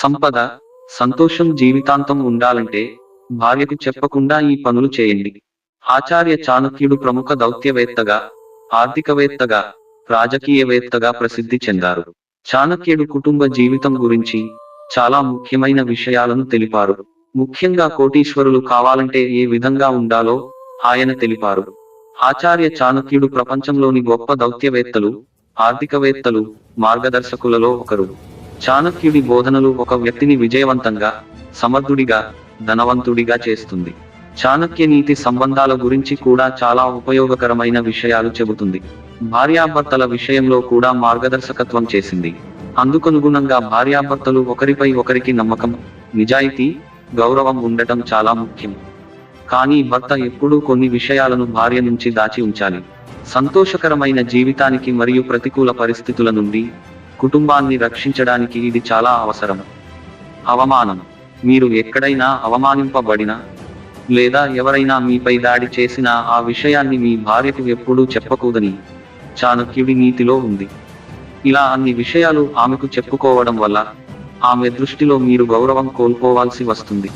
సంపద సంతోషం జీవితాంతం ఉండాలంటే భార్యకు చెప్పకుండా ఈ పనులు చేయండి. ఆచార్య చాణక్యుడు ప్రముఖ దౌత్యవేత్తగా ఆర్థికవేత్తగా రాజకీయవేత్తగా ప్రసిద్ధి చెందారు. చాణక్యుడు కుటుంబ జీవితం గురించి చాలా ముఖ్యమైన విషయాలను తెలిపారు. ముఖ్యంగా కోటీశ్వరులు కావాలంటే ఏ విధంగా ఉండాలో ఆయన తెలిపారు. ఆచార్య చాణక్యుడు ప్రపంచంలోని గొప్ప దౌత్యవేత్తలు ఆర్థికవేత్తలు మార్గదర్శకులలో ఒకరు. చాణక్యుడి బోధనలు ఒక వ్యక్తిని విజయవంతంగా సమర్థుడిగా ధనవంతుడిగా చేస్తుంది. చాణక్య నీతి సంబంధాల గురించి కూడా చాలా ఉపయోగకరమైన విషయాలు చెబుతుంది. భార్యాభర్తల విషయంలో కూడా మార్గదర్శకత్వం చేసింది. అందుకనుగుణంగా భార్యాభర్తలు ఒకరిపై ఒకరికి నమ్మకం నిజాయితీ గౌరవం ఉండటం చాలా ముఖ్యం. కానీ భర్త ఎప్పుడూ కొన్ని విషయాలను భార్య నుంచి దాచి ఉంచాలి. సంతోషకరమైన జీవితానికి మరియు ప్రతికూల పరిస్థితుల నుండి కుటుంబాన్ని రక్షించడానికి ఇది చాలా అవసరం. అవమానం. మీరు ఎక్కడైనా అవమానింపబడినా లేదా ఎవరైనా మీపై దాడి చేసినా ఆ విషయాన్ని మీ భార్యకు ఎప్పుడూ చెప్పకూడని చాణక్యుడి నీతిలో ఉంది. ఇలా అన్ని విషయాలు ఆమెకు చెప్పుకోవడం వల్ల ఆమె దృష్టిలో మీరు గౌరవం కోల్పోవాల్సి వస్తుంది.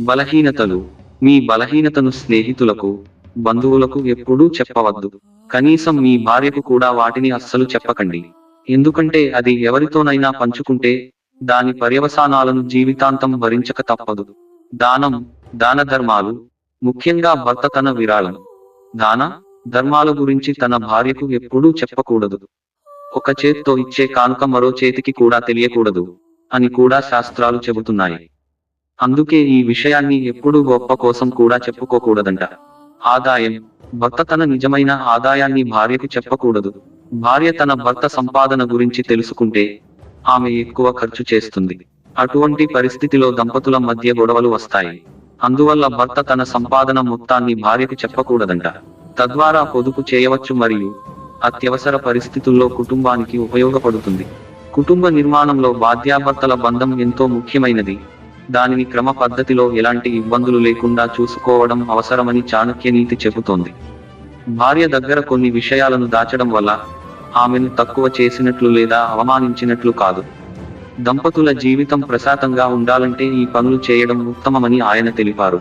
బలహీనతలు. మీ బలహీనతను స్నేహితులకు బంధువులకు ఎప్పుడూ చెప్పవద్దు. కనీసం మీ భార్యకు కూడా వాటిని అస్సలు చెప్పకండి. ఎందుకంటే అది ఎవరితోనైనా పంచుకుంటే దాని పర్యవసానాలను జీవితాంతం భరించక తప్పదు. దానం దాన ధర్మాలు ముఖ్యంగా భర్త తన విరాళం. దాన ధర్మాల గురించి తన భార్యకు ఎప్పుడూ చెప్పకూడదు. ఒక చేత్తో ఇచ్చే కానుక మరో చేతికి కూడా తెలియకూడదు అని కూడా శాస్త్రాలు చెబుతున్నాయి. అందుకే ఈ విషయాన్ని ఎప్పుడూ గొప్ప కోసం కూడా చెప్పుకోకూడదంట. ఆదాయం భర్త తన నిజమైన ఆదాయాన్ని భార్యకు చెప్పకూడదు. భార్య తన భర్త సంపాదన గురించి తెలుసుకుంటే ఆమె ఎక్కువ ఖర్చు చేస్తుంది. అటువంటి పరిస్థితిలో దంపతుల మధ్య గొడవలు వస్తాయి. అందువల్ల భర్త తన సంపాదన మొత్తాన్ని భార్యకు చెప్పకూడదంట. తద్వారా పొదుపు చేయవచ్చు మరియు అత్యవసర పరిస్థితుల్లో కుటుంబానికి ఉపయోగపడుతుంది. కుటుంబ నిర్మాణంలో బాధ్యాభర్తల బంధం ఎంతో ముఖ్యమైనది. దానిని క్రమ పద్ధతిలో ఎలాంటి ఇబ్బందులు లేకుండా చూసుకోవడం అవసరమని చాణక్య నీతి చెబుతోంది. భార్య దగ్గర కొన్ని విషయాలను దాచడం వల్ల ఆమెను తక్కువ చేసినట్లు లేదా అవమానించినట్లు కాదు. దంపతుల జీవితం ప్రశాంతంగా ఉండాలంటే ఈ పనులు చేయడం ఉత్తమమని ఆయన తెలిపారు.